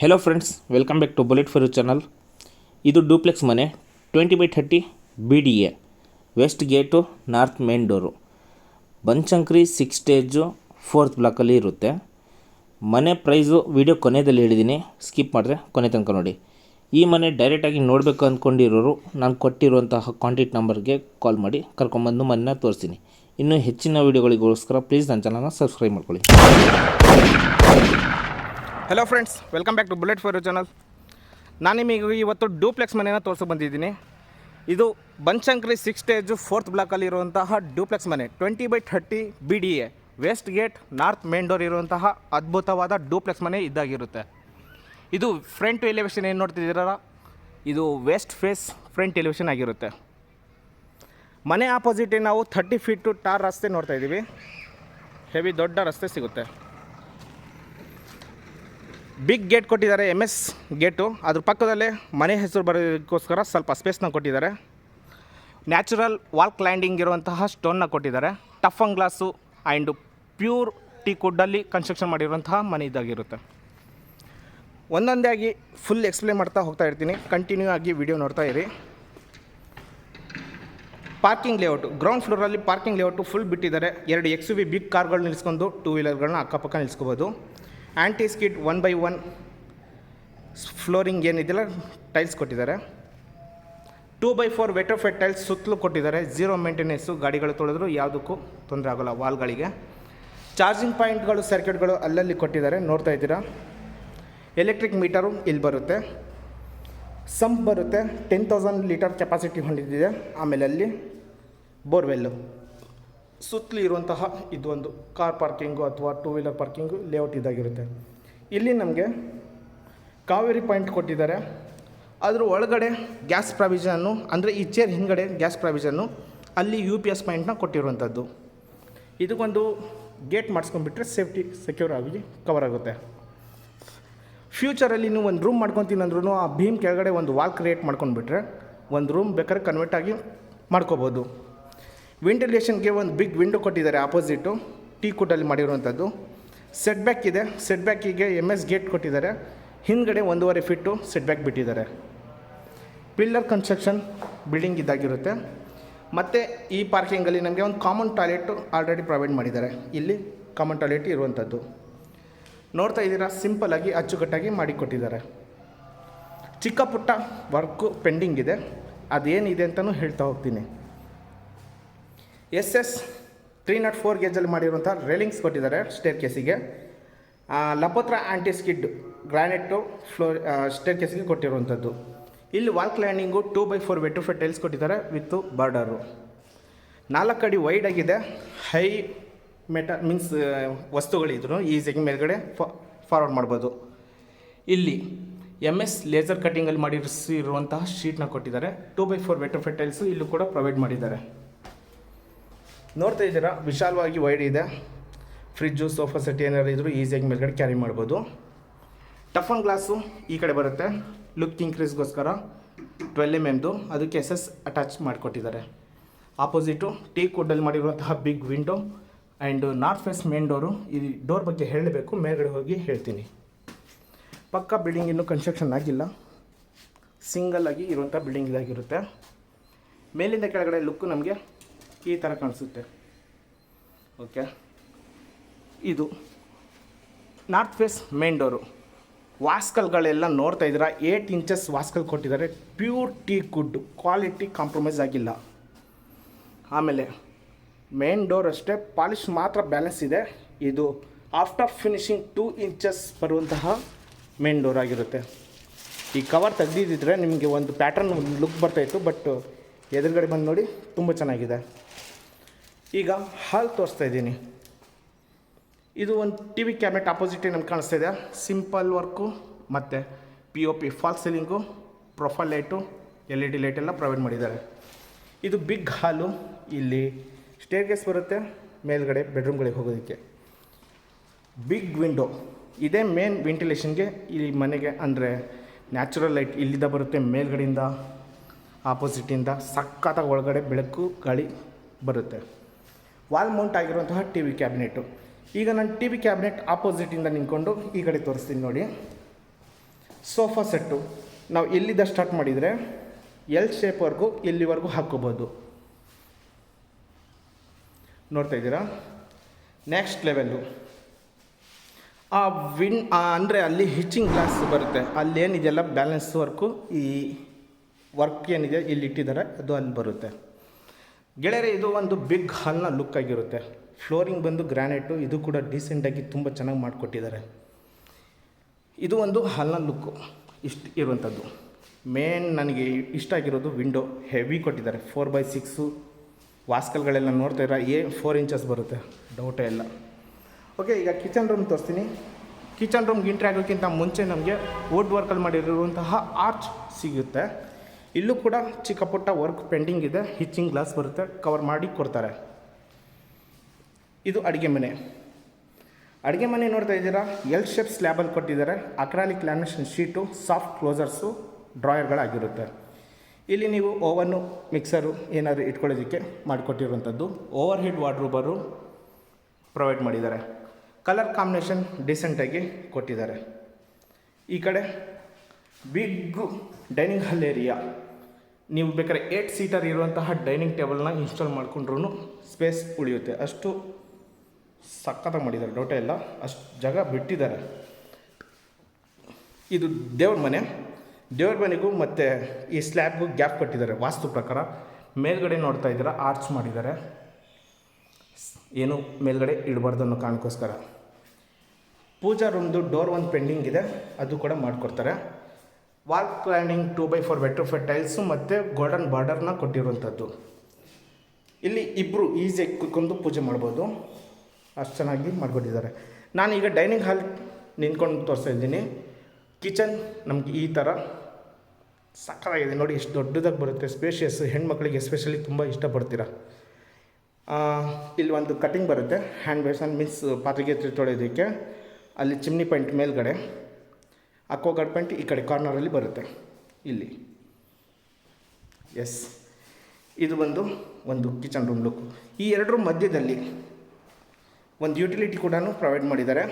Hello friends welcome back to bullet four channel ಇದು duplex ಮನೆ twenty by thirty B D A west gate north main door Banashankari six stage fourth ಬ್ಲಾಕಲ್ಲಿ ಇರುತ್ತೆ. ಮನೆ price video ಕೊನೆಯಲ್ಲಿ ಹೇಳಿದ್ದೀನಿ skip ಮಾಡಿದ್ರೆ ಕೊನೆ ತನಕ ನೋಡಿ. ಈ ಮನೆ ಡೈರೆಕ್ಟಾಗಿ ನೋಡಬೇಕು ಅಂದ್ಕೊಂಡಿರೋರು ನಾನು ಕೊಟ್ಟಿರುವಂತಹ ಕಾಂಟ್ಯಾಕ್ಟ್ ನಂಬರ್ಗೆ ಕಾಲ್ ಮಾಡಿ, ಕರ್ಕೊಂಬಂದು ಮನೆನ ತೋರಿಸ್ತೀನಿ. ಇನ್ನೂ ಹೆಚ್ಚಿನ ವೀಡಿಯೋಗಳಿಗೋಸ್ಕರ ಪ್ಲೀಸ್ ನನ್ನ ಚಾನಲ್ನ ಸಬ್ಸ್ಕ್ರೈಬ್ ಮಾಡ್ಕೊಳ್ಳಿ. Hello friends welcome back to bullet four channel ನಾನು ನಿಮಗೆ ಇವತ್ತು ಡೂಪ್ಲೆಕ್ಸ್ ಮನೆಯನ್ನು ತೋರಿಸೋ ಬಂದಿದ್ದೀನಿ. ಇದು ಬನ್ಶಂಕ್ರಿ ಸಿಕ್ಸ್ ಸ್ಟೇಜು ಫೋರ್ತ್ ಬ್ಲಾಕಲ್ಲಿ ಇರುವಂತಹ ಡೂಪ್ಲೆಕ್ಸ್ ಮನೆ twenty by thirty B D A west gate north main door ಇರುವಂತಹ ಅದ್ಭುತವಾದ ಡೂಪ್ಲೆಕ್ಸ್ ಮನೆ ಇದ್ದಾಗಿರುತ್ತೆ. ಇದು ಫ್ರಂಟ್ ಎಲಿವೇಶನ್ ಏನು ನೋಡ್ತಿದ್ದೀರಲ್ಲ? ಇದು ವೆಸ್ಟ್ ಫೇಸ್ ಫ್ರಂಟ್ ಎಲಿವೇಶನ್ ಆಗಿರುತ್ತೆ. ಮನೆ ಆಪೋಸಿಟ್ ನಾವು ಥರ್ಟಿ ಫೀಟು ಟಾರ್ ರಸ್ತೆ ನೋಡ್ತಾ ಇದ್ದೀವಿ. ಹೆವಿ ದೊಡ್ಡ ರಸ್ತೆ ಸಿಗುತ್ತೆ. ಬಿಗ್ ಗೇಟ್ ಕೊಟ್ಟಿದ್ದಾರೆ ಎಂ ಎಸ್ ಗೇಟು ಅದ್ರ ಪಕ್ಕದಲ್ಲೇ ಮನೆ ಹೆಸರು ಬರೋದಕ್ಕೋಸ್ಕರ ಸ್ವಲ್ಪ ಸ್ಪೇಸ್ನ ಕೊಟ್ಟಿದ್ದಾರೆ. ನ್ಯಾಚುರಲ್ ವಾಲ್ ಕ್ಲೈಂಡಿಂಗ್ ಇರುವಂತಹ ಸ್ಟೋನ್ನ ಕೊಟ್ಟಿದ್ದಾರೆ. Toughen glass and pure teak ಕುಡ್ಡಲ್ಲಿ construction ಮಾಡಿರುವಂತಹ ಮನೆ ಇದಾಗಿರುತ್ತೆ. ಒಂದೊಂದೇ ಆಗಿ ಫುಲ್ ಎಕ್ಸ್ಪ್ಲೇನ್ ಮಾಡ್ತಾ ಹೋಗ್ತಾ ಇರ್ತೀನಿ. ಕಂಟಿನ್ಯೂ ಆಗಿ ವಿಡಿಯೋ ನೋಡ್ತಾ ಇರಿ. ಪಾರ್ಕಿಂಗ್ ಲೇಔಟು ಗ್ರೌಂಡ್ ಫ್ಲೋರಲ್ಲಿ ಪಾರ್ಕಿಂಗ್ ಲೇಔಟು ಫುಲ್ ಬಿಟ್ಟಿದ್ದಾರೆ. ಎರಡು ಎಕ್ಸ್ ಯು ವಿ ಬಿಗ್ ಕಾರ್ಗಳು ನಿಲ್ಲಿಸ್ಕೊಂಡು ಟೂ ವೀಲರ್ಗಳನ್ನ ಅಕ್ಕಪಕ್ಕ ನಿಲ್ಲಿಸ್ಕೋಬೋದು anti skid one by one flooring ಏನಿದೆಯಲ್ಲ ಟೈಲ್ಸ್ ಕೊಟ್ಟಿದ್ದಾರೆ. Two by four vitrified tiles ಸುತ್ತಲೂ ಕೊಟ್ಟಿದ್ದಾರೆ. ಝೀರೋ ಮೇಂಟೆನೆನ್ಸು ಗಾಡಿಗಳು ತೊಳೆದ್ರು, ಯಾವುದಕ್ಕೂ ತೊಂದರೆ ಆಗೋಲ್ಲ ವಾಲ್ಗಳಿಗೆ. ಚಾರ್ಜಿಂಗ್ ಪಾಯಿಂಟ್ಗಳು ಸರ್ಕ್ಯೂಟ್ಗಳು ಅಲ್ಲಲ್ಲಿ ಕೊಟ್ಟಿದ್ದಾರೆ. ನೋಡ್ತಾ ಇದ್ದೀರಾ? ಎಲೆಕ್ಟ್ರಿಕ್ ಮೀಟರು ಇಲ್ಲಿ ಬರುತ್ತೆ. ಸಂಪ್ ಬರುತ್ತೆ. ಟೆನ್ ತೌಸಂಡ್ ಲೀಟರ್ ಕೆಪಾಸಿಟಿ ಹೊಂದಿದೆ. ಆಮೇಲೆ ಅಲ್ಲಿ ಬೋರ್ವೆಲ್ಲು. ಸುತ್ತಲೂ ಇರುವಂತಹ ಇದೊಂದು ಕಾರ್ ಪಾರ್ಕಿಂಗು ಅಥವಾ ಟೂ ವೀಲರ್ ಪಾರ್ಕಿಂಗು ಲೇಔಟ್ ಇದಾಗಿರುತ್ತೆ. ಇಲ್ಲಿ ನಮಗೆ ಕಾವೇರಿ ಪಾಯಿಂಟ್ ಕೊಟ್ಟಿದ್ದಾರೆ. ಅದರ ಒಳಗಡೆ ಗ್ಯಾಸ್ ಪ್ರಾವಿಷನ್ನು, ಅಂದರೆ ಈ ಚೇರ್ ಹಿಂಗಡೆ ಗ್ಯಾಸ್ ಪ್ರಾವಿಷನ್ನು ಅಲ್ಲಿ ಯು ಪಿ ಎಸ್ ಪಾಯಿಂಟ್ನ ಕೊಟ್ಟಿರುವಂಥದ್ದು. ಇದಕ್ಕೊಂದು ಗೇಟ್ ಮಾಡಿಸ್ಕೊಂಡ್ಬಿಟ್ರೆ ಸೇಫ್ಟಿ, ಸೆಕ್ಯೂರ್ ಆಗಿ ಕವರ್ ಆಗುತ್ತೆ. ಫ್ಯೂಚರಲ್ಲಿ ನೀವು ಒಂದು ರೂಮ್ ಮಾಡ್ಕೊತೀನಿ ಅಂದ್ರೂ ಆ ಭೀಮ್ ಕೆಳಗಡೆ ಒಂದು ವಾಲ್ ಕ್ರಿಯೇಟ್ ಮಾಡ್ಕೊಂಡ್ಬಿಟ್ರೆ ಒಂದು ರೂಮ್ ಬೇಕಾದ್ರೆ ಕನ್ವರ್ಟ್ ಆಗಿ ಮಾಡ್ಕೋಬೋದು. ವೆಂಟಿಲೇಷನ್ಗೆ ಒಂದು ಬಿಗ್ ವಿಂಡೋ ಕೊಟ್ಟಿದ್ದಾರೆ ಆಪೋಸಿಟು ಟೀ ಕುಟಲ್ಲಿ ಮಾಡಿರುವಂಥದ್ದು. ಸೆಟ್ ಬ್ಯಾಕ್ ಇದೆ. ಸೆಟ್ ಬ್ಯಾಕಿಗೆ ಎಂ ಎಸ್ ಗೇಟ್ ಕೊಟ್ಟಿದ್ದಾರೆ. ಹಿಂದ್ಗಡೆ ಒಂದೂವರೆ ಫಿಟ್ಟು ಸೆಟ್ ಬ್ಯಾಕ್ ಬಿಟ್ಟಿದ್ದಾರೆ. ಪಿಲ್ಲರ್ ಕನ್ಸ್ಟ್ರಕ್ಷನ್ ಬಿಲ್ಡಿಂಗ್ ಇದ್ದಾಗಿರುತ್ತೆ. ಮತ್ತು ಈ ಪಾರ್ಕಿಂಗಲ್ಲಿ ನಮಗೆ ಒಂದು ಕಾಮನ್ ಟಾಯ್ಲೆಟು ಆಲ್ರೆಡಿ ಪ್ರೊವೈಡ್ ಮಾಡಿದ್ದಾರೆ. ಇಲ್ಲಿ ಕಾಮನ್ ಟಾಯ್ಲೆಟ್ ಇರುವಂಥದ್ದು. ನೋಡ್ತಾ ಇದ್ದೀರಾ? ಸಿಂಪಲಾಗಿ ಅಚ್ಚುಕಟ್ಟಾಗಿ ಮಾಡಿಕೊಟ್ಟಿದ್ದಾರೆ. ಚಿಕ್ಕ ಪುಟ್ಟ ವರ್ಕು ಪೆಂಡಿಂಗ್ ಇದೆ. ಅದೇನಿದೆ ಅಂತಲೂ ಹೇಳ್ತಾ ಹೋಗ್ತೀನಿ. S S three nought four ಗೇಜಲ್ಲಿ ಮಾಡಿರುವಂಥ ರೇಲಿಂಗ್ಸ್ ಕೊಟ್ಟಿದ್ದಾರೆ ಸ್ಟೇರ್ ಕೇಸಿಗೆ ಲಪೋತ್ರ ಆ್ಯಂಟಿ ಸ್ಕಿಡ್ ಗ್ರಾನೈಟು ಫ್ಲೋರ್ ಸ್ಟೇರ್ ಕೇಸಿಗೆ ಕೊಟ್ಟಿರುವಂಥದ್ದು. ಇಲ್ಲಿ wall cladding two by four vitrified tiles ಕೊಟ್ಟಿದ್ದಾರೆ ವಿತ್ತು ಬಾರ್ಡರು ನಾಲ್ಕು ಅಡಿ ವೈಡ್ ಆಗಿದೆ. ಹೈ ಮೆಟ ಮೀನ್ಸ್ ವಸ್ತುಗಳಿದ್ರು ಈಸಿಯಾಗಿ ಮೇಲ್ಗಡೆ ಫಾರ್ವರ್ಡ್ ಮಾಡ್ಬೋದು. ಇಲ್ಲಿ ಎಂ ಎಸ್ ಲೇಸರ್ ಕಟ್ಟಿಂಗಲ್ಲಿ ಮಾಡಿರಿಸಿರುವಂತಹ ಶೀಟ್ನ ಕೊಟ್ಟಿದ್ದಾರೆ. Two by four vitrified tiles ಇಲ್ಲೂ ಕೂಡ ಪ್ರೊವೈಡ್ ಮಾಡಿದ್ದಾರೆ. ನೋಡ್ತಾ ಇದ್ದೀರಾ? ವಿಶಾಲವಾಗಿ ವೈಡ್ ಇದೆ. ಫ್ರಿಜ್ಜು ಸೋಫಾ ಸೆಟ್ ಏನಾರು ಇದ್ದರೂ ಈಸಿಯಾಗಿ ಮೇಲ್ಗಡೆ ಕ್ಯಾರಿ ಮಾಡ್ಬೋದು. ಟಫನ್ ಗ್ಲಾಸು ಈ ಕಡೆ ಬರುತ್ತೆ. ಲುಕ್ ಇನ್ಕ್ರೀಸ್ಗೋಸ್ಕರ ಟ್ವೆಲ್ ಎಂ ಎಮ್ದು ಅದಕ್ಕೆ ಎಸ್ ಎಸ್ ಅಟ್ಯಾಚ್ ಮಾಡಿಕೊಟ್ಟಿದ್ದಾರೆ. ಆಪೋಸಿಟು ಟೀ ಕೋಡಲ್ಲಿ ಮಾಡಿರುವಂತಹ big window and north face main door ಈ ಡೋರ್ ಬಗ್ಗೆ ಹೇಳಬೇಕು. ಮೇಲ್ಗಡೆ ಹೋಗಿ ಹೇಳ್ತೀನಿ. ಪಕ್ಕ ಬಿಲ್ಡಿಂಗ್ ಇನ್ನೂ ಕನ್ಸ್ಟ್ರಕ್ಷನ್ ಆಗಿಲ್ಲ. ಸಿಂಗಲ್ ಆಗಿ ಇರುವಂಥ ಬಿಲ್ಡಿಂಗ್ ಇದಾಗಿರುತ್ತೆ. ಮೇಲಿಂದ ಕೆಳಗಡೆ ಲುಕ್ಕು ನಮಗೆ ಈ ಥರ ಕಾಣಿಸುತ್ತೆ. ಓಕೆ? ಇದು ನಾರ್ತ್ ಫೇಸ್ ಮೇನ್ ಡೋರು ವಾಸ್ಕಲ್ಗಳೆಲ್ಲ ನೋಡ್ತಾ ಇದ್ದೀರಾ? ಏಯ್ಟ್ ಇಂಚಸ್ ವಾಸ್ಕಲ್ ಕೊಟ್ಟಿದ್ದಾರೆ. Pure teak good quality compromise ಆಗಿಲ್ಲ. ಆಮೇಲೆ ಮೇನ್ ಡೋರ್ ಅಷ್ಟೇ. ಪಾಲಿಶ್ ಮಾತ್ರ ಬ್ಯಾಲೆನ್ಸ್ ಇದೆ. ಇದು ಆಫ್ಟರ್ ಫಿನಿಶಿಂಗ್ ಟೂ ಇಂಚಸ್ ಬರುವಂತಹ ಮೇನ್ ಡೋರ್ ಆಗಿರುತ್ತೆ. ಈ ಕವರ್ ತೆಗೆದಿದ್ದರೆ ನಿಮಗೆ ಒಂದು ಪ್ಯಾಟರ್ನ್ ಒಂದು ಲುಕ್ ಬರ್ತಾಯಿತ್ತು ಬಟ್ ಎದುರುಗಡೆ ಬಂದು ನೋಡಿ, ತುಂಬ ಚೆನ್ನಾಗಿದೆ. ಈಗ ಹಾಲ್ ತೋರಿಸ್ತಾ ಇದ್ದೀನಿ. ಇದು ಒಂದು ಟಿ ವಿ ಕ್ಯಾಬಿನೆಟ್ ಆಪೋಸಿಟೇ ನಮ್ಗೆ ಕಾಣಿಸ್ತಾ ಇದೆ. ಸಿಂಪಲ್ ವರ್ಕು ಮತ್ತು P O P fall ceiling profile light L E D light ಎಲ್ಲ ಪ್ರೊವೈಡ್ ಮಾಡಿದ್ದಾರೆ. ಇದು ಬಿಗ್ ಹಾಲು ಇಲ್ಲಿ ಸ್ಟೇರ್ಗೇಸ್ ಬರುತ್ತೆ, ಮೇಲ್ಗಡೆ ಬೆಡ್ರೂಮ್ಗಳಿಗೆ ಹೋಗೋದಕ್ಕೆ. ಬಿಗ್ ವಿಂಡೋ ಇದೇ ಮೇನ್ ವೆಂಟಿಲೇಷನ್ಗೆ ಇಲ್ಲಿ ಮನೆಗೆ ಅಂದರೆ ನ್ಯಾಚುರಲ್ ಲೈಟ್ ಇಲ್ಲಿಂದ ಬರುತ್ತೆ, ಮೇಲ್ಗಡೆಯಿಂದ ಆಪೋಸಿಟಿಂದ ಸಖತ್ತಾಗಿ ಒಳಗಡೆ ಬೆಳಕು, ಗಾಳಿ ಬರುತ್ತೆ. ವಾಲ್ ಮೌಂಟ್ ಆಗಿರುವಂತಹ ಟಿ ವಿ ಕ್ಯಾಬಿನೆಟು. ಈಗ ನಾನು ಟಿ ವಿ ಕ್ಯಾಬಿನೆಟ್ ಆಪೋಸಿಟಿಂದ ನಿಂತ್ಕೊಂಡು ಈ ಕಡೆ ತೋರಿಸ್ತೀನಿ ನೋಡಿ. Sofa set. ನಾವು ಎಲ್ಲಿದ್ದ ಸ್ಟಾರ್ಟ್ ಮಾಡಿದರೆ ಎಲ್ ಶೇಪ್ವರೆಗೂ ಎಲ್ಲಿವರೆಗೂ ಹಾಕ್ಕೋಬೋದು. ನೋಡ್ತಾ ಇದ್ದೀರಾ? Next level. ಆ ವಿನ್ ಅಂದರೆ ಅಲ್ಲಿ ಹಿಚ್ಚಿಂಗ್ ಗ್ಲಾಸ್ ಬರುತ್ತೆ. ಅಲ್ಲಿ ಏನಿದೆಯಲ್ಲ ಬ್ಯಾಲೆನ್ಸ್ ವರ್ಕು, ಈ ವರ್ಕ್ ಏನಿದೆ, ಇಲ್ಲಿ ಇಟ್ಟಿದ್ದಾರೆ, ಅದು ಅಲ್ಲಿ ಬರುತ್ತೆ. ಗೆಳೆಯರೆ, ಇದು ಒಂದು ಬಿಗ್ ಹಾಲ್ನ ಲುಕ್ ಆಗಿರುತ್ತೆ. ಫ್ಲೋರಿಂಗ್ ಬಂದು ಗ್ರಾನೈಟು ಇದು ಕೂಡ ಡೀಸೆಂಟಾಗಿ ತುಂಬ ಚೆನ್ನಾಗಿ ಮಾಡಿಕೊಟ್ಟಿದ್ದಾರೆ. ಇದು ಒಂದು ಹಾಲ್ನ ಲುಕ್ಕು ಇಷ್ಟು ಇರುವಂಥದ್ದು ಮೇನ್ ನನಗೆ ಇಷ್ಟ ಆಗಿರೋದು ವಿಂಡೋ ಹೆವಿ ಕೊಟ್ಟಿದ್ದಾರೆ. ಫೋರ್ ಬೈ ಸಿಕ್ಸು ವಾಸ್ಕಲ್ಗಳೆಲ್ಲ ನೋಡ್ತಾ ಇರೋ, ಏ ಫೋರ್ ಇಂಚಸ್ ಬರುತ್ತೆ. ಡೌಟೇ ಇಲ್ಲ. ಓಕೆ ಈಗ ಕಿಚನ್ ರೂಮ್ ತೋರಿಸ್ತೀನಿ. ಕಿಚನ್ ರೂಮ್ಗೆ ಇಂಟ್ರಿ ಆಗೋಕ್ಕಿಂತ ಮುಂಚೆ ನಮಗೆ ವುಡ್ ವರ್ಕಲ್ಲಿ ಮಾಡಿರುವಂತಹ ಆರ್ಚ್ ಸಿಗುತ್ತೆ. ಇಲ್ಲೂ ಕೂಡ ಚಿಕ್ಕ ಪುಟ್ಟ ವರ್ಕ್ ಪೆಂಡಿಂಗ್ ಇದೆ. ಹಿಚ್ಚಿಂಗ್ ಗ್ಲಾಸ್ ಬರುತ್ತೆ. ಕವರ್ ಮಾಡಿ ಕೊಡ್ತಾರೆ. ಇದು ಅಡುಗೆ ಮನೆ. ಅಡುಗೆ ಮನೆ ನೋಡ್ತಾ ಇದ್ದೀರಾ? ಎಲ್ ಶೇಪ್ ಸ್ಲ್ಯಾಬಲ್ಲಿ ಕೊಟ್ಟಿದ್ದಾರೆ. Acrylic lamination sheet soft closers ಡ್ರಾಯರ್ಗಳಾಗಿರುತ್ತೆ ಇಲ್ಲಿ ನೀವು ಓವನ್ನು ಮಿಕ್ಸರು ಏನಾದರೂ ಇಟ್ಕೊಳ್ಳೋದಕ್ಕೆ ಮಾಡಿಕೊಟ್ಟಿರುವಂಥದ್ದು. ಓವರ್ ಹೆಡ್ ವಾರ್ಡ್ರೂಬರು ಪ್ರೊವೈಡ್ ಮಾಡಿದ್ದಾರೆ. ಕಲರ್ ಕಾಂಬಿನೇಷನ್ ಡಿಸೆಂಟಾಗಿ ಕೊಟ್ಟಿದ್ದಾರೆ. ಈ ಕಡೆ ಬಿಗ್ ಡೈನಿಂಗ್ ಹಾಲ್ ಏರಿಯಾ ನೀವು ಬೇಕಾದ್ರೆ ಏಟ್ ಸೀಟರ್ ಇರುವಂತಹ ಡೈನಿಂಗ್ ಟೇಬಲ್ನ ಇನ್ಸ್ಟಾಲ್ ಮಾಡ್ಕೊಂಡ್ರೂ ಸ್ಪೇಸ್ ಉಳಿಯುತ್ತೆ. ಅಷ್ಟು ಸಖತ್ತಾಗಿ ಮಾಡಿದ್ದಾರೆ. ಡೌಟೇ ಇಲ್ಲ. ಅಷ್ಟು ಜಾಗ ಬಿಟ್ಟಿದ್ದಾರೆ. ಇದು ದೇವ್ರ ಮನೆ. ದೇವ್ರ ಮನೆಗೂ ಮತ್ತು ಈ ಸ್ಲ್ಯಾಬ್ಗೂ ಗ್ಯಾಪ್ ಕೊಟ್ಟಿದ್ದಾರೆ. ವಾಸ್ತು ಪ್ರಕಾರ ಮೇಲ್ಗಡೆ ನೋಡ್ತಾ ಇದ್ದೀರ ಆರ್ಚ್ ಮಾಡಿದ್ದಾರೆ. ಏನು ಮೇಲ್ಗಡೆ ಇಡಬಾರ್ದು ಅನ್ನೋ ಕಾರಣಕ್ಕೋಸ್ಕರ. ಪೂಜಾ ರೂಮ್ದು ಡೋರ್ ಒಂದು ಪೆಂಡಿಂಗ್ ಇದೆ. ಅದು ಕೂಡ ಮಾಡಿಕೊಡ್ತಾರೆ. Wall cladding two by four vitrified tiles ಮತ್ತು ಗೋಲ್ಡನ್ ಬಾರ್ಡರ್ನ ಕೊಟ್ಟಿರುವಂಥದ್ದು. ಇಲ್ಲಿ ಇಬ್ಬರು ಈಸಿಯಾಗಿ ಕುತ್ಕೊಂಡು ಪೂಜೆ ಮಾಡ್ಬೋದು. ಅಷ್ಟು ಚೆನ್ನಾಗಿ ಮಾಡ್ಕೊಟ್ಟಿದ್ದಾರೆ ನಾನು ಈಗ ಡೈನಿಂಗ್ ಹಾಲ್ ನಿಂತ್ಕೊಂಡು ತೋರಿಸ್ತಾ ಇದ್ದೀನಿ. ಕಿಚನ್ ನಮಗೆ ಈ ಥರ ಸಕ್ಕತ್ತಾಗಿದೆ. ನೋಡಿ ಎಷ್ಟು ದೊಡ್ಡದಾಗಿ ಬರುತ್ತೆ. ಸ್ಪೇಷಿಯಸ್ ಹೆಣ್ಮಕ್ಳಿಗೆ ಎಸ್ಪೆಷಲಿ ತುಂಬ ಇಷ್ಟಪಡ್ತೀರಾ. ಇಲ್ಲಿ ಒಂದು ಕಟಿಂಗ್ ಬರುತ್ತೆ. ಹ್ಯಾಂಡ್ ಬೇಸನ್ ಮೀನ್ಸ್ ಪಾತ್ರೆಗೆ ತೊಳೆಯೋದಕ್ಕೆ. ಅಲ್ಲಿ ಚಿಮ್ನಿ ಪಾಯಿಂಟ್ ಮೇಲ್ಗಡೆ. ಅಕ್ವಾಗಾರ್ಡ್ ಪ್ಯಾಂಟ್ ಈ ಕಡೆ ಕಾರ್ನರಲ್ಲಿ ಬರುತ್ತೆ. ಇಲ್ಲಿ. ಎಸ್ ಇದು ಬಂದು ಒಂದು ಕಿಚನ್ ರೂಮ್ ಲುಕ್ ಈ ಎರಡರ ಮಧ್ಯದಲ್ಲಿ ಒಂದು ಯುಟಿಲಿಟಿ ಕೂಡ ಪ್ರೊವೈಡ್ ಮಾಡಿದ್ದಾರೆ.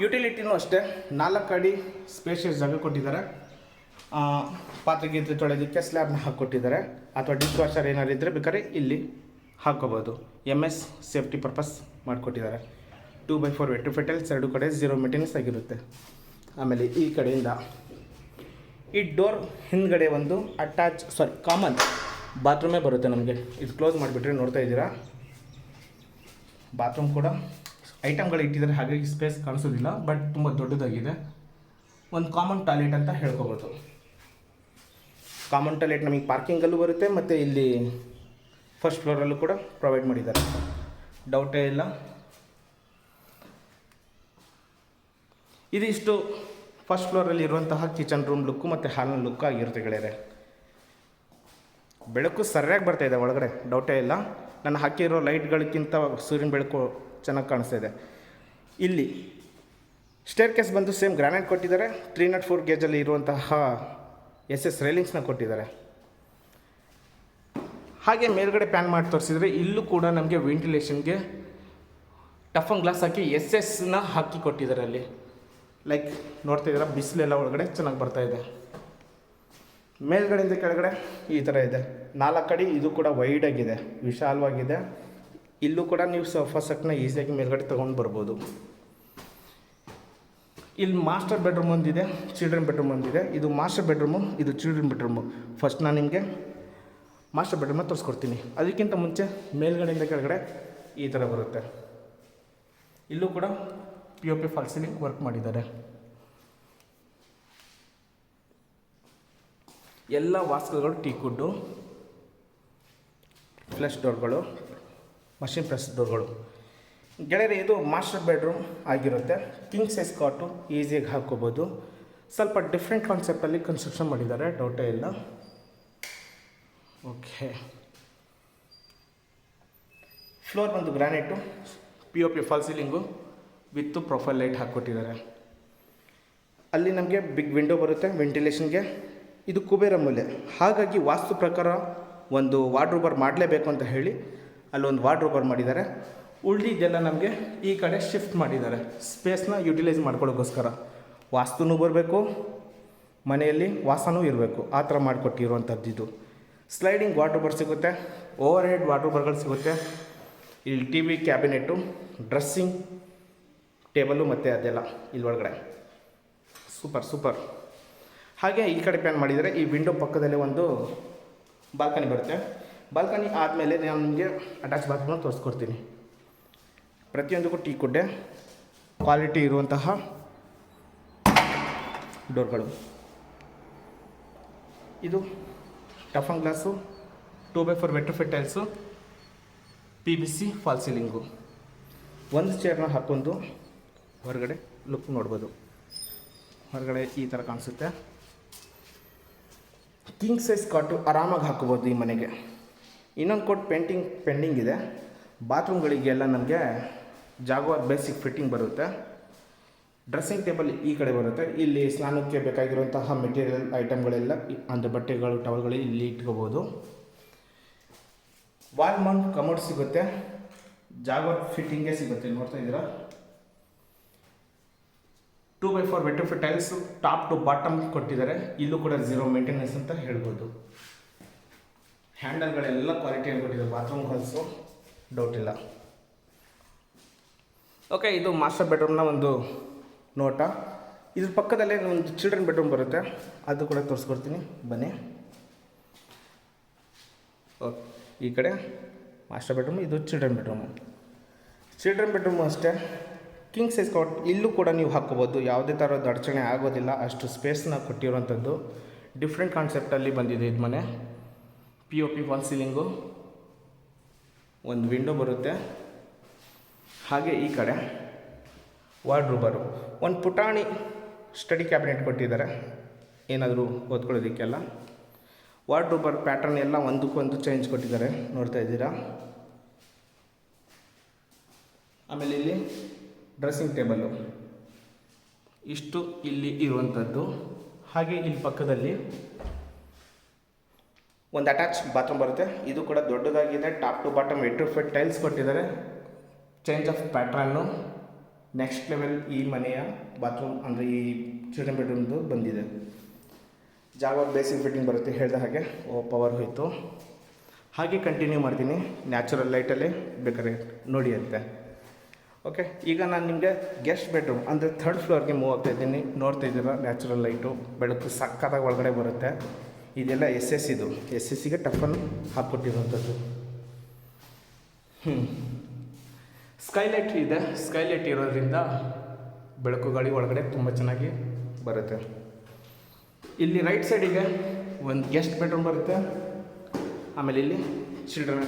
ಯುಟಿಲಿಟಿನೂ ಅಷ್ಟೇ. ನಾಲ್ಕು ಅಡಿ ಸ್ಪೇಷಿಯಸ್ ಜಾಗ ಕೊಟ್ಟಿದ್ದಾರೆ. ಆ, ಪಾತ್ರೆ ಗೀತ್ರೆ ತೊಳೆಯೋದಕ್ಕೆ ಸ್ಲ್ಯಾಬ್ನ ಹಾಕ್ಕೊಟ್ಟಿದ್ದಾರೆ. ಅಥವಾ ಡಿಶ್ ವಾಷರ್ ಏನಾದ್ರು ಇದ್ದರೆ ಬೇಕಾದ್ರೆ ಇಲ್ಲಿ ಹಾಕ್ಕೋಬೋದು. ಎಂ ಎಸ್ ಸೇಫ್ಟಿ ಪರ್ಪಸ್ ಮಾಡಿಕೊಟ್ಟಿದ್ದಾರೆ. Two by four vitrified tiles ಎರಡು ಕಡೆ ಝೀರೋ ಮೆಟೀರಿಯಲ್ಸ್ ಆಗಿರುತ್ತೆ. ಆಮೇಲೆ ಈ ಕಡೆಯಿಂದ ಈ ಡೋರ್ ಹಿಂದ್ಗಡೆ ಒಂದು ಅಟ್ಯಾಚ್ ಸಾರಿ ಕಾಮನ್ ಬಾತ್ರೂಮೇ ಬರುತ್ತೆ ನಮಗೆ. ಇದು ಕ್ಲೋಸ್ ಮಾಡಿಬಿಟ್ರೆ ನೋಡ್ತಾ ಇದ್ದೀರಾ? ಬಾತ್ರೂಮ್ ಕೂಡ ಐಟಮ್ಗಳು ಇಟ್ಟಿದ್ದಾರೆ, ಹಾಗಾಗಿ ಸ್ಪೇಸ್ ಕಾಣಿಸೋದಿಲ್ಲ ಬಟ್ ತುಂಬ ದೊಡ್ಡದಾಗಿದೆ. ಒಂದು ಕಾಮನ್ ಟಾಯ್ಲೆಟ್ ಅಂತ ಹೇಳ್ಕೊಬೋದು. ಕಾಮನ್ ಟಾಯ್ಲೆಟ್ ನಮಗೆ ಪಾರ್ಕಿಂಗಲ್ಲೂ ಬರುತ್ತೆ, ಮತ್ತು ಇಲ್ಲಿ ಫಸ್ಟ್ ಫ್ಲೋರಲ್ಲೂ ಕೂಡ ಪ್ರೊವೈಡ್ ಮಾಡಿದ್ದಾರೆ. ಡೌಟೇ ಇಲ್ಲ. ಇದಿಷ್ಟು ಫಸ್ಟ್ ಫ್ಲೋರಲ್ಲಿ ಇರುವಂತಹ ಕಿಚನ್ ರೂಮ್ ಲುಕ್ಕು ಮತ್ತು ಹಾಲ್ನ ಲುಕ್ ಆಗಿರುತ್ತೆ ಗೆಳೆಯರೆ ಬೆಳಕು ಸರಿಯಾಗಿ ಬರ್ತಾ ಇದೆ ಒಳಗಡೆ ಡೌಟೇ ಇಲ್ಲ. ನಾನು ಹಾಕಿರೋ ಲೈಟ್ಗಳಿಗಿಂತ ಸೂರ್ಯನ ಬೆಳಕು ಚೆನ್ನಾಗಿ ಕಾಣಿಸ್ತಾ ಇದೆ. ಇಲ್ಲಿ ಸ್ಟೇರ್ ಕೇಸ್ ಬಂದು ಸೇಮ್ ಗ್ರಾನೈಟ್ ಕೊಟ್ಟಿದ್ದಾರೆ ತ್ರೀ ನಾಟ್ ಫೋರ್ ಗೇಜಲ್ಲಿ ಇರುವಂತಹ ಎಸ್ ಎಸ್ ರೈಲಿಂಗ್ಸ್ನ ಕೊಟ್ಟಿದ್ದಾರೆ. ಹಾಗೆ ಮೇಲ್ಗಡೆ ಪ್ಯಾನ್ ಮಾಡಿ ತೋರಿಸಿದರೆ ಇಲ್ಲೂ ಕೂಡ ನಮಗೆ ವೆಂಟಿಲೇಷನ್ಗೆ ಟಫನ್ ಗ್ಲಾಸ್ ಹಾಕಿ ಎಸ್ ಎಸ್ನ ಹಾಕಿ ಕೊಟ್ಟಿದ್ದಾರೆ ಅಲ್ಲಿ. ಲೈಕ್ ನೋಡ್ತಾ ಇದ್ದೀರಾ? ಬಿಸಿಲೆಲ್ಲ ಒಳಗಡೆ ಚೆನ್ನಾಗಿ ಬರ್ತಾ ಇದೆ. ಮೇಲ್ಗಡೆಯಿಂದ ಕೆಳಗಡೆ ಈ ಥರ ಇದೆ. ನಾಲ್ಕು ಅಡಿ, ಇದು ಕೂಡ ವೈಡ್ ಆಗಿದೆ, ವಿಶಾಲವಾಗಿದೆ. ಇಲ್ಲೂ ಕೂಡ ನೀವು ಸೋಫಾ ಸೆಟ್ನ ಈಸಿಯಾಗಿ ಮೇಲ್ಗಡೆ ತೊಗೊಂಡು ಬರ್ಬೋದು. ಇಲ್ಲಿ ಮಾಸ್ಟರ್ ಬೆಡ್ರೂಮ್ ಒಂದಿದೆ ಚಿಲ್ಡ್ರನ್ ಬೆಡ್ರೂಮ್ ಒಂದಿದೆ. ಇದು ಮಾಸ್ಟರ್ ಬೆಡ್ರೂಮು ಇದು ಚಿಲ್ಡ್ರನ್ ಬೆಡ್ರೂಮು ಫಸ್ಟ್ ನಾನು ನಿಮಗೆ ಮಾಸ್ಟರ್ ಬೆಡ್ರೂಮನ್ನು ತೋರಿಸ್ಕೊಡ್ತೀನಿ. ಅದಕ್ಕಿಂತ ಮುಂಚೆ ಮೇಲ್ಗಡೆಯಿಂದ ಕೆಳಗಡೆ ಈ ಥರ ಬರುತ್ತೆ. ಇಲ್ಲೂ ಕೂಡ P O P fall ceiling work ಮಾಡಿದ್ದಾರೆ. ಎಲ್ಲ ವಾಸ್ಕಲ್ಗಳು ಟೀ ಕುಡ್ಡು, ಫ್ಲಶ್ ಡೋರ್ಗಳು, ಮಷಿನ್ ಪ್ರೆಸ್ ಡೋರ್ಗಳು. ಗೆಳೆಯರೆ, ಇದು ಮಾಸ್ಟರ್ ಬೆಡ್ರೂಮ್ ಆಗಿರುತ್ತೆ. ಕಿಂಗ್ ಸೈಸ್ ಕಾಟು ಈಸಿಯಾಗಿ ಹಾಕ್ಕೋಬೋದು. ಸ್ವಲ್ಪ ಡಿಫ್ರೆಂಟ್ ಕಾನ್ಸೆಪ್ಟಲ್ಲಿ ಕನ್ಸ್ಟ್ರಕ್ಷನ್ ಮಾಡಿದ್ದಾರೆ, ಡೌಟೇ ಇಲ್ಲ. ಓಕೆ. ಫ್ಲೋರ್ ಬಂದು granite P O P fall ceiling with profile light ಹಾಕ್ಕೊಟ್ಟಿದ್ದಾರೆ. ಅಲ್ಲಿ ನಮಗೆ ಬಿಗ್ ವಿಂಡೋ ಬರುತ್ತೆ ವೆಂಟಿಲೇಷನ್ಗೆ ಇದು ಕುಬೇರ ಮೂಲೆ. ಹಾಗಾಗಿ ವಾಸ್ತು ಪ್ರಕಾರ ಒಂದು ವಾರ್ಡ್ರೋಬರ್ ಮಾಡಲೇಬೇಕು ಅಂತ ಹೇಳಿ ಅಲ್ಲೊಂದು ವಾರ್ಡ್ರೋಬರ್ ಮಾಡಿದ್ದಾರೆ. ಉಳಿದಿದ್ದೆಲ್ಲ ನಮಗೆ ಈ ಕಡೆ ಶಿಫ್ಟ್ ಮಾಡಿದ್ದಾರೆ. ಸ್ಪೇಸ್ನ ಯುಟಿಲೈಸ್ ಮಾಡ್ಕೊಳ್ಳೋಕ್ಕೋಸ್ಕರ. ವಾಸ್ತುನೂ ಬರಬೇಕು, ಮನೆಯಲ್ಲಿ ವಾಸನೂ ಇರಬೇಕು. ಆ ಥರ ಮಾಡಿಕೊಟ್ಟಿರುವಂಥದ್ದು ಇದು. ಸ್ಲೈಡಿಂಗ್ ವಾಟರ್ ಬರ್ ಸಿಗುತ್ತೆ ಓವರ್ ಹೆಡ್ ವಾಟರ್ ಬರ್ಗಳು ಸಿಗುತ್ತೆ. ಇಲ್ಲಿ T V cabinet dressing table ಮತ್ತು ಅದೆಲ್ಲ ಇಲ್ಲಿ ಒಳಗಡೆ ಸೂಪರ್ ಸೂಪರ್. ಹಾಗೆ ಈ ಕಡೆ ಪ್ಯಾನ್ ಮಾಡಿದರೆ ಈ ವಿಂಡೋ ಪಕ್ಕದಲ್ಲೇ ಒಂದು ಬಾಲ್ಕನಿ ಬರುತ್ತೆ. ಬಾಲ್ಕನಿ ಆದಮೇಲೆ ನಾನು ನಿಮಗೆ ಅಟ್ಯಾಚ್ ಬಾತ್ರೂಮ್ನ ತೋರಿಸ್ಕೊಡ್ತೀನಿ. ಪ್ರತಿಯೊಂದಕ್ಕೂ ಟೀ ಕುಡ್ಡೆ, ಕ್ವಾಲಿಟಿ ಇರುವಂತಹ ಡೋರ್ಗಳು. ಇದು toughen glass, two by four vitrified tiles, P V C fall ceiling. ಒಂದು ಚೇರ್ನ ಹಾಕ್ಕೊಂಡು ಹೊರಗಡೆ ಲುಕ್ ನೋಡ್ಬೋದು. ಹೊರಗಡೆ ಈ ಥರ ಕಾಣಿಸುತ್ತೆ. ಕಿಂಗ್ ಸೈಜ್ ಕಾಟು ಆರಾಮಾಗಿ ಹಾಕೋಬೋದು ಈ ಮನೆಗೆ. ಇನ್ನೊಂದು ಕೋಟ್ ಪೇಂಟಿಂಗ್ ಪೆಂಡಿಂಗ್ ಇದೆ. ಬಾತ್ರೂಮ್ಗಳಿಗೆಲ್ಲ ನಮಗೆ ಜಾಗುವಾರ್ ಬೇಸಿಕ್ ಫಿಟ್ಟಿಂಗ್ ಬರುತ್ತೆ. ಡ್ರೆಸ್ಸಿಂಗ್ ಟೇಬಲ್ ಈ ಕಡೆ ಬರುತ್ತೆ. ಇಲ್ಲಿ ಸ್ನಾನಕ್ಕೆ ಬೇಕಾಗಿರುವಂತಹ ಮೆಟೀರಿಯಲ್ ಐಟಮ್ಗಳೆಲ್ಲ ಅಂದರೆ ಬಟ್ಟೆಗಳು ಟವಲ್ಗಳು ಇಲ್ಲಿ ಇಟ್ಕೋಬೋದು. ವಾಲ್ ಮೌಂಟ್ ಕಮೋಡ್ ಸಿಗುತ್ತೆ. ಜಾಗುವಾರ್ ಫಿಟ್ಟಿಂಗೇ ಸಿಗುತ್ತೆ. ನೋಡ್ತಾ ಇದ್ದೀರಾ? Two by four vitrified tiles top to bottom ಕೊಟ್ಟಿದ್ದಾರೆ. ಇಲ್ಲೂ ಕೂಡ ಝೀರೋ ಮೇಂಟೆನೆನ್ಸ್ ಅಂತ ಹೇಳ್ಬೋದು. ಹ್ಯಾಂಡಲ್ಗಳೆಲ್ಲ ಕ್ವಾಲಿಟಿಯಲ್ಲಿ ಕೊಟ್ಟಿದ್ದಾರೆ. ಬಾತ್ರೂಮ್ ಹಾಲ್ಸು ಡೌಟ್ ಇಲ್ಲ. ಓಕೆ ಇದು ಮಾಸ್ಟರ್ ಬೆಡ್ರೂಮ್ನ ಒಂದು ನೋಟ. ಇದ್ರ ಪಕ್ಕದಲ್ಲೇ ಒಂದು ಚಿಲ್ಡ್ರನ್ ಬೆಡ್ರೂಮ್ ಬರುತ್ತೆ. ಅದು ಕೂಡ ತೋರಿಸ್ಕೊಡ್ತೀನಿ. ಬನ್ನಿ. ಓಕೆ ಈ ಕಡೆ ಮಾಸ್ಟರ್ ಬೆಡ್ರೂಮ್ ಇದು ಚಿಲ್ಡ್ರನ್ ಬೆಡ್ರೂಮು ಚಿಲ್ಡ್ರನ್ ಬೆಡ್ರೂಮು ಅಷ್ಟೇ. ಕಿಂಗ್ ಸೈಜ್ ಕಾಟ್ ಇಲ್ಲೂ ಕೂಡ ನೀವು ಹಾಕ್ಕೋಬೋದು. ಯಾವುದೇ ಥರದ ಅಡಚಣೆ ಆಗೋದಿಲ್ಲ. ಅಷ್ಟು ಸ್ಪೇಸ್ನ ಕೊಟ್ಟಿರುವಂಥದ್ದು. ಡಿಫ್ರೆಂಟ್ ಕಾನ್ಸೆಪ್ಟಲ್ಲಿ ಬಂದಿದೆ ಇದು ಮನೆ. P O P fall ceiling ಒಂದು ವಿಂಡೋ ಬರುತ್ತೆ. ಹಾಗೆ ಈ ಕಡೆ ವಾರ್ಡ್ರೂಬರು ಒಂದು ಪುಟಾಣಿ ಸ್ಟಡಿ ಕ್ಯಾಬಿನೆಟ್ ಕೊಟ್ಟಿದ್ದಾರೆ. ಏನಾದರೂ ಓದ್ಕೊಳ್ಳೋದಕ್ಕೆಲ್ಲ. ವಾರ್ಡ್ರೂಬರ್ ಪ್ಯಾಟರ್ನ್ ಎಲ್ಲ ಒಂದಕ್ಕೊಂದು ಚೇಂಜ್ ಕೊಟ್ಟಿದ್ದಾರೆ. ನೋಡ್ತಾ ಇದ್ದೀರಾ? ಆಮೇಲೆ ಇಲ್ಲಿ ಡ್ರೆಸ್ಸಿಂಗ್ ಟೇಬಲ್ಲು ಇಷ್ಟು ಇಲ್ಲಿ ಇರುವಂಥದ್ದು ಹಾಗೆ ಇಲ್ಲಿ ಪಕ್ಕದಲ್ಲಿ ಒಂದು ಅಟ್ಯಾಚ್ ಬಾತ್ರೂಮ್ ಬರುತ್ತೆ. ಇದು ಕೂಡ ದೊಡ್ಡದಾಗಿದೆ. Top to bottom vitrified tiles ಕೊಟ್ಟಿದ್ದಾರೆ. Change of pattern next level ಈ ಮನೆಯ ಬಾತ್ರೂಮ್ ಅಂದರೆ ಈ ಚಿಲ್ಡ್ರನ್ ಬೆಡ್ರೂಮ್ದು ಬಂದಿದೆ. ಜಾಗ ಬೇಸಿಕ್ ಫಿಟ್ಟಿಂಗ್ ಬರುತ್ತೆ. ಹೇಳಿದ ಹಾಗೆ ಓ ಪವರ್ ಹೋಯಿತು. ಹಾಗೆ ಕಂಟಿನ್ಯೂ ಮಾಡ್ತೀನಿ. ನ್ಯಾಚುರಲ್ ಲೈಟಲ್ಲಿ ಬೇಕಾದ್ರೆ ನೋಡಿ ಅಂತೆ. ಓಕೆ ಈಗ ನಾನು ನಿಮಗೆ ಗೆಸ್ಟ್ ಬೆಡ್ರೂಮ್ ಅಂದರೆ ಥರ್ಡ್ ಫ್ಲೋರ್ಗೆ ಮೂವ್ ಆಗ್ತಾ ಇದ್ದೀನಿ. ನೋಡ್ತಾ ಇದ್ದೀರಾ ನ್ಯಾಚುರಲ್ ಲೈಟು ಬೆಳಕು ಸಕ್ಕತ್ತಾಗಿ ಒಳಗಡೆ ಬರುತ್ತೆ. ಇದೆಲ್ಲ ಎಸ್ ಎಸ್ ಇದು. ಎಸ್ ಎಸ್ಸಿಗೆ ಟಫನ್ ಹಾಕ್ಕೊಟ್ಟಿರುವಂಥದ್ದು. ಹ್ಞೂ ಸ್ಕೈಲೈಟ್ ಇದೆ. ಸ್ಕೈಲೈಟ್ ಇರೋದ್ರಿಂದ ಬೆಳಕು ಗಾಳಿ ಒಳಗಡೆ ತುಂಬ ಚೆನ್ನಾಗಿ ಬರುತ್ತೆ. ಇಲ್ಲಿ ರೈಟ್ ಸೈಡಿಗೆ ಒಂದು ಗೆಸ್ಟ್ ಬೆಡ್ರೂಮ್ ಬರುತ್ತೆ. ಆಮೇಲೆ ಇಲ್ಲಿ ಚಿಲ್ಡ್ರನ್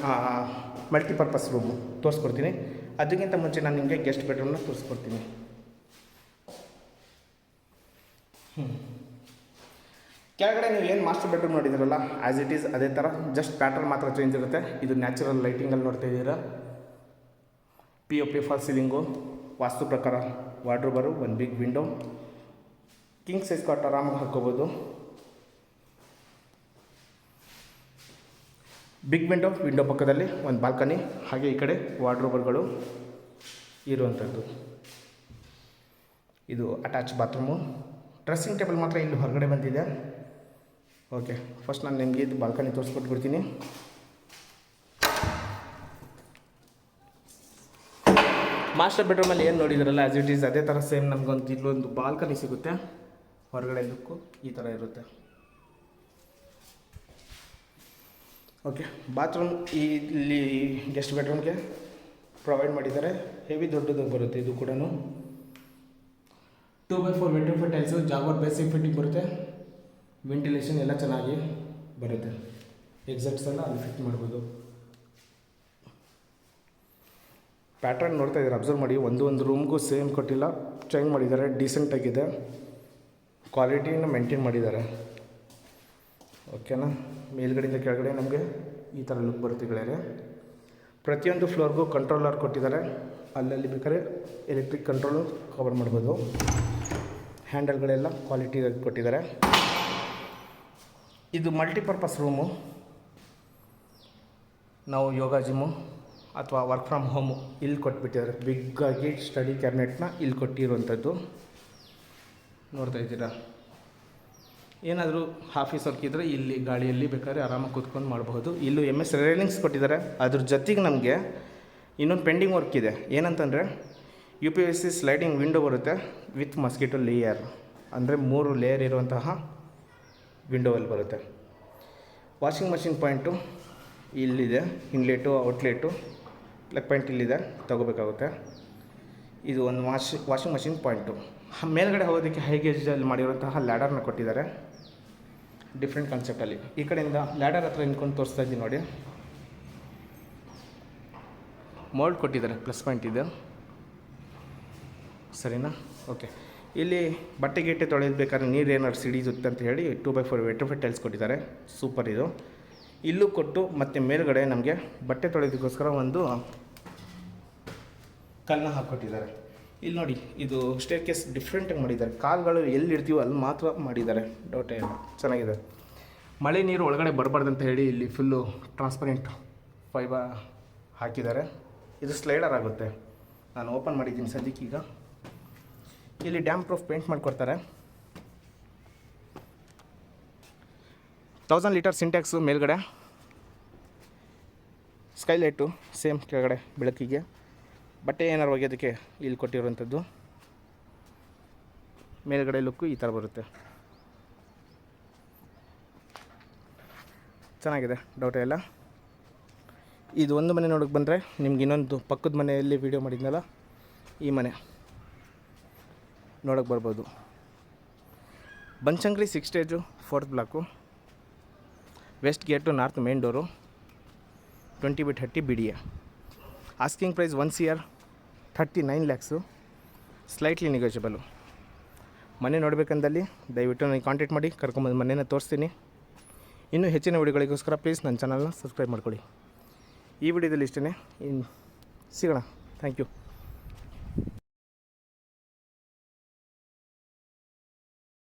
ಮಲ್ಟಿಪರ್ಪಸ್ ರೂಮು ತೋರಿಸ್ಕೊಡ್ತೀನಿ. ಅದಕ್ಕಿಂತ ಮುಂಚೆ ನಾನು ನಿಮಗೆ ಗೆಸ್ಟ್ ಬೆಡ್ರೂಮ್ನ ತೋರಿಸ್ಕೊಡ್ತೀನಿ. ಹ್ಞೂ ಕೆಳಗಡೆ ನೀವು ಏನು ಮಾಸ್ಟರ್ ಬೆಡ್ರೂಮ್ ನೋಡಿದಿರಲ್ಲ ಆ್ಯಸ್ ಇಟ್ ಈಸ್ ಅದೇ ಥರ ಜಸ್ಟ್ ಪ್ಯಾಟರ್ನ್ ಮಾತ್ರ ಚೇಂಜ್ ಇರುತ್ತೆ. ಇದು ನ್ಯಾಚುರಲ್ ಲೈಟಿಂಗಲ್ಲಿ ನೋಡ್ತಾ ಇದ್ದೀರಾ. P O P fall ceiling vastu ಪ್ರಕಾರ ವಾರ್ಡ್ರೋಬರು ಒಂದು big window king size cot ಆರಾಮಾಗಿ ಹಾಕ್ಕೋಬೋದು. ಬಿಗ್ ವಿಂಡೋ ವಿಂಡೋ ಪಕ್ಕದಲ್ಲಿ ಒಂದು ಬಾಲ್ಕನಿ ಹಾಗೆ ಈ ಕಡೆ ವಾರ್ಡ್ರೋಬರ್ಗಳು ಇರುವಂಥದ್ದು ಇದು ಅಟ್ಯಾಚ್ ಬಾತ್ರೂಮು ಡ್ರೆಸ್ಸಿಂಗ್ ಟೇಬಲ್ ಮಾತ್ರ ಇಲ್ಲಿ ಹೊರಗಡೆ ಬಂದಿದೆ. ಓಕೆ ಫಸ್ಟ್ ನಾನು ನಿಮಗೆ ಇದು ಬಾಲ್ಕನಿ ತೋರಿಸ್ಕೊಟ್ಬಿಡ್ತೀನಿ. ಮಾಸ್ಟರ್ ಬೆಡ್ರೂಮಲ್ಲಿ ಏನು ನೋಡಿದ್ರಲ್ಲ ಆ್ಯಸ್ ಇಟ್ ಈಸ್ ಅದೇ ಥರ ಸೇಮ್ ನಮಗೊಂದು ಇಲ್ಲೊಂದು ಬಾಲ್ಕನಿ ಸಿಗುತ್ತೆ. ಹೊರಗಡೆ ಲುಕ್ಕು ಈ ಥರ ಇರುತ್ತೆ. ಓಕೆ ಬಾತ್ರೂಮ್ ಈ ಇಲ್ಲಿ ಗೆಸ್ಟ್ ಬೆಡ್ರೂಮ್ಗೆ ಪ್ರೊವೈಡ್ ಮಾಡಿದ್ದಾರೆ. ಹೆವಿ ದೊಡ್ಡದು ಬರುತ್ತೆ ಇದು ಕೂಡ two by four ವೆಂಟಿ four tiles Jaguar basic fitting ಬರುತ್ತೆ. ವೆಂಟಿಲೇಷನ್ ಎಲ್ಲ ಚೆನ್ನಾಗಿ ಬರುತ್ತೆ. ಎಕ್ಸಾಕ್ಟ್ಸ್ ಎಲ್ಲ ಅಲ್ಲಿ ಫಿಟ್ ಮಾಡ್ಬೋದು. ಪ್ಯಾಟರ್ನ್ ನೋಡ್ತಾ ಇದ್ದಾರೆ? ಅಬ್ಸರ್ವ್ ಮಾಡಿ. ಒಂದು ಒಂದು ರೂಮ್ಗೂ ಸೇಮ್ ಕೊಟ್ಟಿಲ್ಲ. ಚೇಂಜ್ ಮಾಡಿದ್ದಾರೆ. ಡೀಸೆಂಟಾಗಿದೆ ಕ್ವಾಲಿಟಿನ ಮೇಂಟೈನ್ ಮಾಡಿದ್ದಾರೆ. ಓಕೆನಾ? ಮೇಲ್ಗಡೆಯಿಂದ ಕೆಳಗಡೆ ನಮಗೆ ಈ ಥರ ಲುಕ್ ಬರುತ್ತೆ ಗೆಳೆಯರೆ. ಪ್ರತಿಯೊಂದು ಫ್ಲೋರ್ಗೂ ಕಂಟ್ರೋಲರ್ ಕೊಟ್ಟಿದ್ದಾರೆ. ಅಲ್ಲಲ್ಲಿ ಬೇಕಾದ್ರೆ ಎಲೆಕ್ಟ್ರಿಕ್ ಕಂಟ್ರೋಲು ಕವರ್ ಮಾಡ್ಬೋದು. ಹ್ಯಾಂಡಲ್ಗಳೆಲ್ಲ ಕ್ವಾಲಿಟಿ ಕೊಟ್ಟಿದ್ದಾರೆ. ಇದು ಮಲ್ಟಿಪರ್ಪಸ್ ರೂಮು ನಾವು ಯೋಗ ಜಿಮ್ಮು ಅಥವಾ ವರ್ಕ್ ಫ್ರಮ್ ಹೋಮು ಇಲ್ಲಿ ಕೊಟ್ಬಿಟ್ಟಿದ್ದಾರೆ. ಬಿಗ್ಗಾಗಿ ಸ್ಟಡಿ ಕ್ಯಾಬಿನೆಟ್ನ ಇಲ್ಲಿ ಕೊಟ್ಟಿರುವಂಥದ್ದು. ನೋಡ್ತಾ ಇದ್ದೀರಾ? ಏನಾದರೂ ಆಫೀಸ್ ವರ್ಕ್ ಇದ್ದರೆ ಇಲ್ಲಿ ಗಾಳಿಯಲ್ಲಿ ಬೇಕಾದ್ರೆ ಆರಾಮಾಗಿ ಕೂತ್ಕೊಂಡು ಮಾಡಬಹುದು. ಇಲ್ಲೂ ಎಂ ಎಸ್ ರೇಲಿಂಗ್ಸ್ ಕೊಟ್ಟಿದ್ದಾರೆ. ಅದ್ರ ಜೊತೆಗೆ ನಮಗೆ ಇನ್ನೊಂದು ಪೆಂಡಿಂಗ್ ವರ್ಕ್ ಇದೆ. ಏನಂತಂದರೆ U P S C sliding window ಬರುತ್ತೆ ವಿತ್ ಮಸ್ಕಿಟೋ ಲೇಯರ್ ಅಂದರೆ ಮೂರು ಲೇಯರ್ ಇರುವಂತಹ ವಿಂಡೋವಲ್ಲಿ ಬರುತ್ತೆ. ವಾಷಿಂಗ್ ಮಷಿನ್ ಪಾಯಿಂಟು ಇಲ್ಲಿದೆ. ಇನ್ಲೆಟು ಔಟ್ಲೆಟು ಪ್ಲಗ್ ಪಾಯಿಂಟ್ ಇಲ್ಲಿದೆ. ತಗೋಬೇಕಾಗುತ್ತೆ. ಇದು ಒಂದು ವಾಶ್ ವಾಷಿಂಗ್ ಮಷಿನ್ ಪಾಯಿಂಟು ಮೇಲ್ಗಡೆ ಹೋಗೋದಕ್ಕೆ ಹೈ ಗೇಜಲ್ಲಿ ಮಾಡಿರುವಂತಹ ಲ್ಯಾಡರ್ನ ಕೊಟ್ಟಿದ್ದಾರೆ. ಡಿಫ್ರೆಂಟ್ ಕಾನ್ಸೆಪ್ಟಲ್ಲಿ ಈ ಕಡೆಯಿಂದ ಲ್ಯಾಡರ್ ಹತ್ರ ನಿಂತ್ಕೊಂಡು ತೋರಿಸ್ತಾ ಇದ್ದೀನಿ ನೋಡಿ. ಮೋಲ್ಡ್ ಕೊಟ್ಟಿದ್ದಾರೆ ಪ್ಲಸ್ ಪಾಯಿಂಟ್ ಇದೆ. ಸರಿನಾ? ಓಕೆ ಇಲ್ಲಿ ಬಟ್ಟೆ ಗಿಟ್ಟೆ ತೊಳೆಯಬೇಕಾದ್ರೆ ನೀರು ಏನಾದ್ರು ಸಿಡಿಯುತ್ತೆ ಅಂತ ಹೇಳಿ two by four vitrified tiles ಕೊಟ್ಟಿದ್ದಾರೆ. ಸೂಪರ್ ಇದು. ಇಲ್ಲೂ ಕೊಟ್ಟು ಮತ್ತು ಮೇಲುಗಡೆ ನಮಗೆ ಬಟ್ಟೆ ತೊಳೆಯೋದಕ್ಕೋಸ್ಕರ ಒಂದು ಕಲ್ಲನ್ನ ಹಾಕ್ಕೊಟ್ಟಿದ್ದಾರೆ. ಇಲ್ಲಿ ನೋಡಿ, ಇದು ಸ್ಟೇರ್ ಕೇಸ್ ಡಿಫ್ರೆಂಟಾಗಿ ಮಾಡಿದ್ದಾರೆ. ಕಾಲ್ಗಳು ಎಲ್ಲಿ ಇಡ್ತೀವೋ ಅಲ್ಲಿ ಮಾತ್ರ ಮಾಡಿದ್ದಾರೆ. ಡೌಟೇ ಚೆನ್ನಾಗಿದೆ. ಮಳೆ ನೀರು ಒಳಗಡೆ ಬರಬಾರ್ದು ಅಂತ ಹೇಳಿ ಇಲ್ಲಿ ಫುಲ್ಲು ಟ್ರಾನ್ಸ್ಪರೆಂಟ್ ಫೈಬರ್ ಹಾಕಿದ್ದಾರೆ. ಇದು ಸ್ಲೈಡರ್ ಆಗುತ್ತೆ. ನಾನು ಓಪನ್ ಮಾಡಿದ್ದೀನಿ ಸದ್ಯಕ್ಕೆ ಈಗ. ಇಲ್ಲಿ ಡ್ಯಾಮ್ ಪ್ರೂಫ್ ಪೇಂಟ್ ಮಾಡಿಕೊಡ್ತಾರೆ. ತೌಸಂಡ್ ಲೀಟರ್ ಸಿಂಟ್ಯಾಕ್ಸು ಮೇಲ್ಗಡೆ. ಸ್ಕೈಲೈಟು ಸೇಮ್ ಕೆಳಗಡೆ ಬೆಳಕಿಗೆ. ಬಟ್ಟೆ ಏನಾರು ಒಗೆಯೋದಕ್ಕೆ ಇಲ್ಲಿ ಕೊಟ್ಟಿರುವಂಥದ್ದು. ಮೇಲ್ಗಡೆ ಲುಕ್ಕು ಈ ಥರ ಬರುತ್ತೆ. ಚೆನ್ನಾಗಿದೆ ಡೌಟೇ ಎಲ್ಲ. ಇದು ಒಂದು ಮನೆ ನೋಡೋಕೆ ಬಂದರೆ ನಿಮ್ಗೆ ಇನ್ನೊಂದು ಪಕ್ಕದ ಮನೆಯಲ್ಲಿ ವೀಡಿಯೋ ಮಾಡಿದ್ನಲ್ಲ, ಈ ಮನೆ. ನೋಡೋಕೆ ಬರ್ಬೋದು. Banashankari six stage fourth block west gate north main door twenty by thirty B D A asking price one C thirty nine lakhs. Slightly negotiable ಮನೆ ನೋಡಬೇಕಂದಲ್ಲಿ ದಯವಿಟ್ಟು ನನಗೆ ಕಾಂಟ್ಯಾಕ್ಟ್ ಮಾಡಿ, ಕರ್ಕೊಂಬಂದು ಮನೇನ ತೋರಿಸ್ತೀನಿ. ಇನ್ನೂ ಹೆಚ್ಚಿನ ವಿಡಿಯೋಗಳಿಗೋಸ್ಕರ ಪ್ಲೀಸ್ ನನ್ನ ಚಾನಲ್ನ ಸಬ್ಸ್ಕ್ರೈಬ್ ಮಾಡ್ಕೊಳ್ಳಿ. ಈ ವಿಡಿಯೋದಲ್ಲಿ ಇಷ್ಟೇ ಇನ್ನು ಸಿಗೋಣ. Thank you